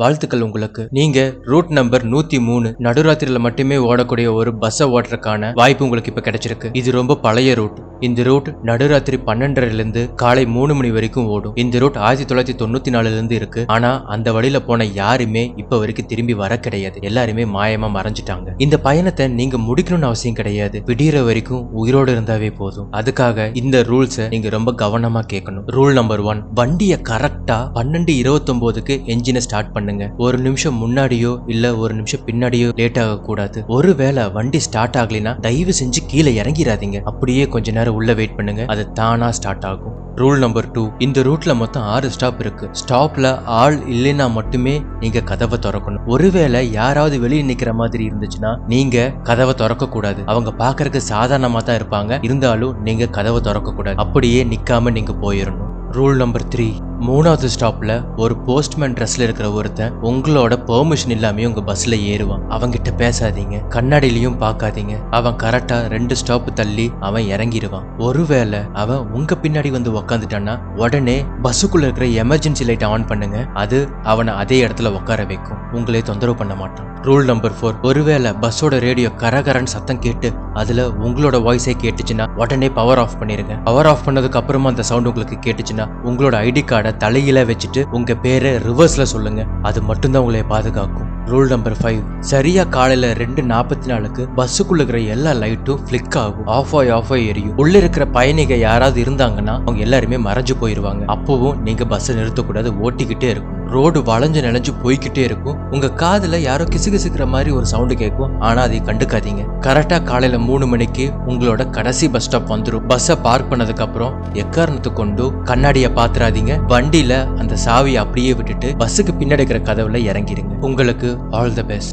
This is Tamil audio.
வாழ்த்துக்கள் உங்களுக்கு. நீங்க ரூட் நம்பர் நூத்தி மூணு நடுராத்திரியில மட்டுமே ஓடக்கூடிய ஒரு பஸ்ஸை ஓடுறதுக்கான வாய்ப்பு உங்களுக்கு இப்ப கிடைச்சிருக்கு. இது ரொம்ப பழைய ரூட். இந்த ரூட் நடுராத்திரி பன்னெண்டரைலேருந்து காலை மூணு மணி வரைக்கும் ஓடும். இந்த ரூட் ஆயிரத்தி தொள்ளாயிரத்தி தொண்ணூத்தி நாலுலேருந்து இருக்கு. ஆனா அந்த வழியில போன யாருமே இப்ப வரைக்கும் திரும்பி வர கிடையாது. எல்லாருமே மாயமா மறைஞ்சிட்டாங்க. இந்த பயணத்தை நீங்க முடிக்கணும்னு அவசியம் கிடையாது. விடியற வரைக்கும் உயிரோடு இருந்தாவே போதும். அதுக்காக இந்த ரூல்ஸை நீங்க ரொம்ப கவனமா கேட்கணும். ரூல் நம்பர் ஒன் வண்டியை கரெக்டா பன்னெண்டு இருபத்தொன்பதுக்கு என்ஜினை ஸ்டார்ட் பண்ணுங்க. ஒரு நிமிஷம் முன்னாடியோ இல்ல ஒரு நிமிஷம் பின்னாடியோ லேட் ஆக கூடாது ஒருவேளை வண்டி ஸ்டார்ட் ஆகலைன்னா தயவு செஞ்சு கீழே இறங்கிடாதீங்க. அப்படியே கொஞ்ச நேரம் உள்ள வெயிட் பண்ணுங்க. அது தானா ஸ்டார்ட் ஆகும். ரூல் நம்பர் டூ இந்த ரூட்ல மொத்தம் ஆறு ஸ்டாப் இருக்கு. ஸ்டாப்ல ஆள் இல்லைன்னா மட்டுமே நீங்க கதவை திறக்கணும். ஒருவேளை யாராவது வெளியே நிக்கிற மாதிரி இருந்துச்சுன்னா நீங்க கதவை திறக்க கூடாது. அவங்க பாக்குறதுக்கு சாதாரணமா தான் இருப்பாங்க. இருந்தாலும் நீங்க கதவை திறக்க கூடாது. அப்படியே நிக்காம நீங்க போயிடணும். ரூல் நம்பர் த்ரீ மூணாவது ஸ்டாப்ல ஒரு போஸ்ட்மேன் ட்ரெஸ்ல இருக்கிற ஒருத்தன் உங்களோட பெர்மிஷன் இல்லாம உங்க பஸ்ல ஏறுவான். அவன்கிட்ட பேசாதீங்க. கண்ணாடியிலையும் பார்க்காதீங்க. அவன் கரெக்டா ரெண்டு ஸ்டாப் தள்ளி அவன் இறங்கிடுவான். ஒருவேளை அவன் உங்க பின்னாடி வந்து உக்காந்துட்டான்னா உடனே பஸ்ஸுக்குள்ள இருக்கிற எமர்ஜென்சி லைட் ஆன் பண்ணுங்க. அது அவனை அதே இடத்துல உட்கார வைக்கும். உங்களே தொந்தரவு பண்ண மாட்டான். ரூல் நம்பர் ஃபோர் ஒருவேளை பஸ்ஸோட ரேடியோ கரகரன்னு சத்தம் கேட்டு அதுல உங்களோட வாய்ஸே கேட்டுச்சுன்னா உடனே பவர் ஆஃப் பண்ணிருங்க. பவர் ஆஃப் பண்ணதுக்கு அப்புறமா அந்த சவுண்ட் உங்களுக்கு கேட்டுச்சுன்னா உங்களோட ஐடி கார்டை தலையில வச்சுட்டு உங்க பேரை ரிவர்ஸ்ல சொல்லுங்க. அது மட்டும்தான் உங்களை பாதுகாக்கும். ரூல் நம்பர் ஃபைவ் சரியா காலையில ரெண்டு நாற்பத்தி நாலுக்கு பஸ்ஸுக்குள்ள இருக்கிற எல்லா லைட்டும் ஃபிளிக் ஆகும். ஆஃப் ஆய் ஆஃப் ஆய் எரியும். உள்ள இருக்கிற பயணிகள் யாராவது இருந்தாங்கன்னா அவங்க எல்லாருமே மறைஞ்சு போயிருவாங்க. அப்பவும் நீங்க பஸ்ஸை நிறுத்தக்கூடாது ஓட்டிக்கிட்டே இருக்கும் ரோடு வளைஞ்சு நினைஞ்சு போய்கிட்டே இருக்கும். உங்க காதுல யாரோ கிசுகிசுக்கிற மாதிரி ஒரு சவுண்டு கேட்கும். ஆனா அதை கண்டுக்காதீங்க. கரெக்டா காலையில மூணு மணிக்கு உங்களோட கடைசி பஸ் ஸ்டாப் வந்துடும் பஸ்ஸை பார்க் பண்ணதுக்கு அப்புறம் எக்காரணத்தை கொண்டு கண்ணாடியை பாத்துறாதீங்க. வண்டியில அந்த சாவியை அப்படியே விட்டுட்டு பஸ்ஸுக்கு பின்னாடி இருக்கிற கதவுல இறங்கிடுங்க உங்களுக்கு ஆல் த பெஸ்ட்